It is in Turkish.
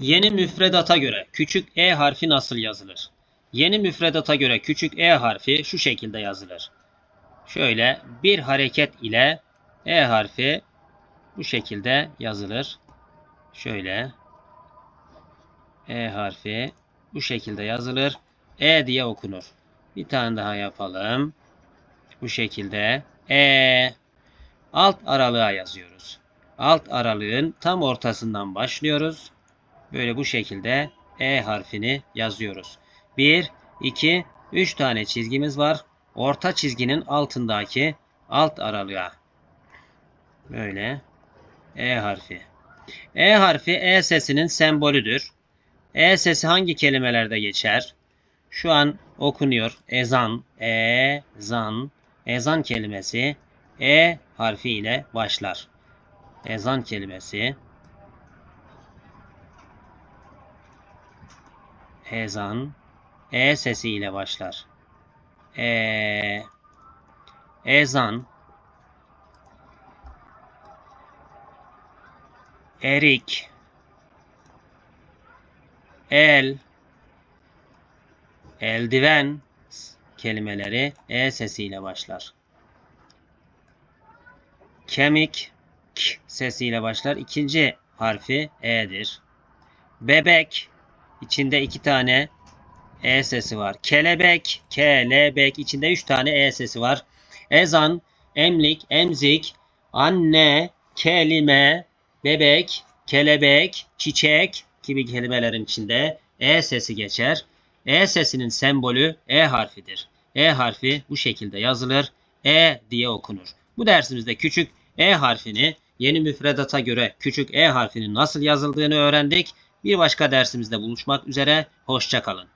Yeni müfredata göre küçük e harfi nasıl yazılır? Yeni müfredata göre küçük e harfi şu şekilde yazılır. Şöyle bir hareket ile e harfi bu şekilde yazılır. Şöyle e harfi bu şekilde yazılır. E diye okunur. Bir tane daha yapalım. Bu şekilde e alt aralığa yazıyoruz. Alt aralığın tam ortasından başlıyoruz. Böyle bu şekilde E harfini yazıyoruz. 1, 2, 3 tane çizgimiz var. Orta çizginin altındaki alt aralığa. Böyle E harfi. E harfi E sesinin sembolüdür. E sesi hangi kelimelerde geçer? Şu an okunuyor. Ezan, ezan, ezan kelimesi E harfi ile başlar. Ezan kelimesi ezan e sesi ile başlar. E ezan erik el eldiven kelimeleri e sesiyle başlar. Kemik k sesiyle başlar. İkinci harfi e'dir. Bebek içinde iki tane e sesi var. Kelebek, kelebek içinde üç tane e sesi var. Ezan, emlik, emzik, anne, kelime, bebek, kelebek, çiçek gibi kelimelerin içinde e sesi geçer. E sesinin sembolü E harfidir. E harfi bu şekilde yazılır. E diye okunur. Bu dersimizde küçük E harfini yeni müfredata göre küçük E harfinin nasıl yazıldığını öğrendik. Bir başka dersimizde buluşmak üzere. Hoşçakalın.